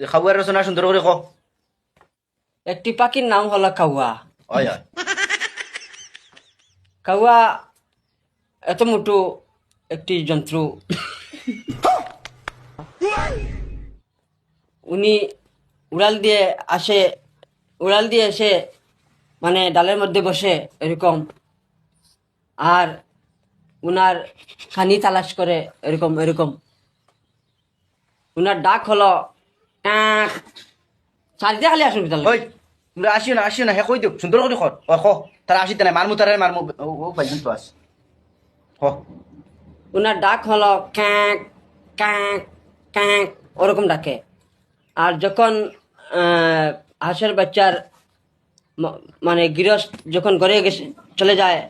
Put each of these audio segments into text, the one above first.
খাওয়ার রচনা সুন্দর করে কো। একটি পাখির নাম হলো কাউয়া। হয় হয়। কাউয়া এত মোটো একটি জন্তু উনি উড়াল দিয়ে আসে উড়াল দিয়ে এসে মানে ডালের মধ্যে বসে এরকম। আর উনার খানি তালাশ করে এরকম এরকম। উনার ডাক হলো "ট্যাঁক।" চারিদিকে খালি আসুন বিদ্যালয় ওই তোমরা আসিও না আসিও না হে কই দিও সুন্দর করে কর ও কো তারা আসিতে নাই মারমু তারা মারমু ও ও পাইছেন তো আস হ ওনার ডাক হলো ক্যাঁক ক্যাঁক ক্যাঁক ওরকম ডাকে। আর যখন হাঁসের বাচ্চার মানে গৃহস্থ যখন ঘরে গেছে চলে যায়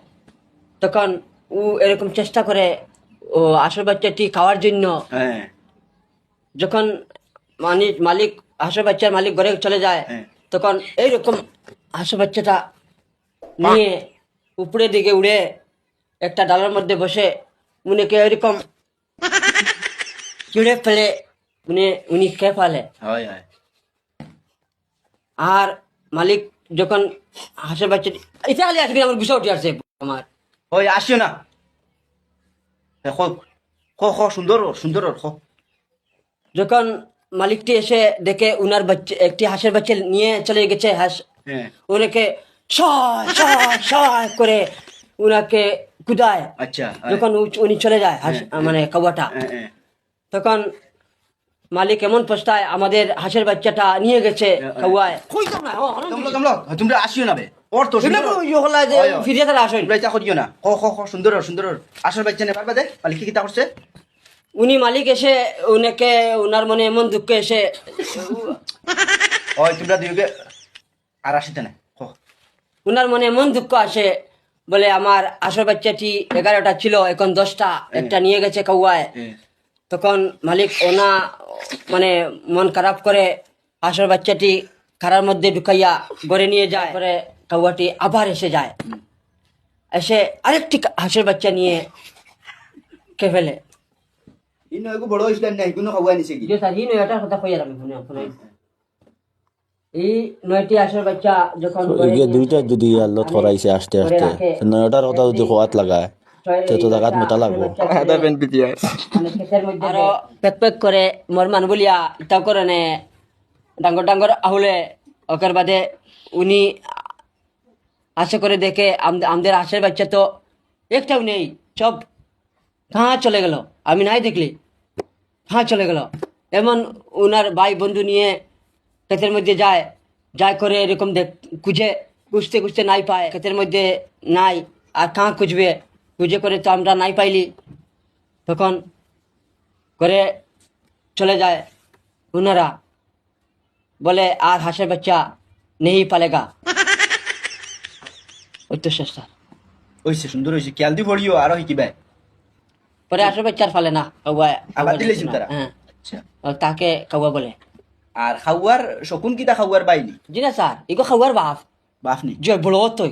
তখন ও এরকম চেষ্টা করে ও হাঁসের বাচ্চাটি খাওয়ার জন্য। হ্যাঁ যখন মালিক মালিক হাঁসের বাচ্চার মালিক ঘরে চলে যায়। হ্যাঁ। তখন এইরকম হাঁসের বাচ্চাটা নিয়ে উপরের দিকে উড়ে একটা ডালের মধ্যে বসে উনিকে এরকম চিড়ে ফেলে উনি উনি খেয়ে ফেলে। আর মালিক যখন হাঁসের বাচ্চা এটা খালি আমার গুছা উঠে আসছে আমার। ওই আসিও না। কো কো কো সুন্দর সুন্দর কো যখন মালিকটি এসে দেখে উনার বাচ্চা একটি হাঁসের বাচ্চা নিয়ে চলে গেছে হাঁস। হ্যাঁ। ওনাকে সয় করে উনাকে কুদায়। আচ্ছা হ্যাঁ, যখন উনি চলে যায় হাঁস- মানে হ্যাঁ, হ্যাঁ। তখন মালিক এমন পস্তায় আমাদের হাঁসের বাচ্চাটা নিয়ে গেছে কাউয়ায়। তোমরা? আসিও না বে। ওর তো সুন্দর। ওর। হয়, হয়। ফিরিয়ে তারা করিও না। কো কো কো সুন্দর সুন্দর। আসল বাচ্চা নে পারবা দে? মালিক কি কিতা করছে? উনি মালিক এসে উনাকে উনার মনে এমন দুঃখ এসে ওই তোমরা দুইকে আর আসিতে না উনার মনে এমন দুঃখ আসে বলে আমার আসল বাচ্চাটি এগারোটা ছিল এখন দশটা একটা নিয়ে গেছে কাউয়ায়। হ্যাঁ। তখন মালিক ওনা মানে মন খারাপ করে আসল বাচ্চাটি খারার মধ্যে ঢুকাইয়া ঘরে নিয়ে যায় পরে কাউয়াটি আবার এসে যায়। এসে আরেকটি হাঁসের বাচ্চা নিয়ে কে ফেলে। ইনো এগো বড় ইসলাম নাই কোনো খাওয়া নিছে কি যে স্যার এই নয়টার কথা কইয়া আমি শুনে শুনে এই নয়টি হাঁসের বাচ্চা যখন দুইটা যদি করাইছে আস্তে আস্তে নয়টার কথা যদি খোয়াত লাগায় তো জাগাত মোটা লাগবো আরও পেক পেক করে মোর মান বলিয়া ইটাও করে নে ডাঙ্গর ডাঙ্গর আহুলে ওকের বাদে উনি আশা করে দেখে আম- আমাদের আশের বাচ্চা তো একটাও নেই সব কাহা চলে গেল। আমি নাই দেখলি। কাহা চলে গেল। এমন ওনার ভাই বন্ধু নিয়ে ক্ষেতের মধ্যে যায়। যায় করে এরকম দেখ, খুঁজে, খুঁজতে খুঁজতে নাই পায়। ক্ষেতের মধ্যে নাই আর কাহা খুঁজবে? খুঁজে করে তো আমরা নাই পাইলি। তখন করে চলে যায় উনারা। বলে, আর হাঁসের বাচ্চা নেই পালেগা। ওই তো সস্তা ওইছে সুন্দর হইছে। খেয়াল দি পড়িও কি কিবা পরে আসবে চার ফালে না কাউয়া আবার তারা হ্যাঁ। আচ্ছা। তাকে কাউয়া বলে। আর খাওয়ার শকুন কিতা খাওয়ার বাইনি জি না স্যার এগো খাওয়ার বাফ। নি? জয় বড় তো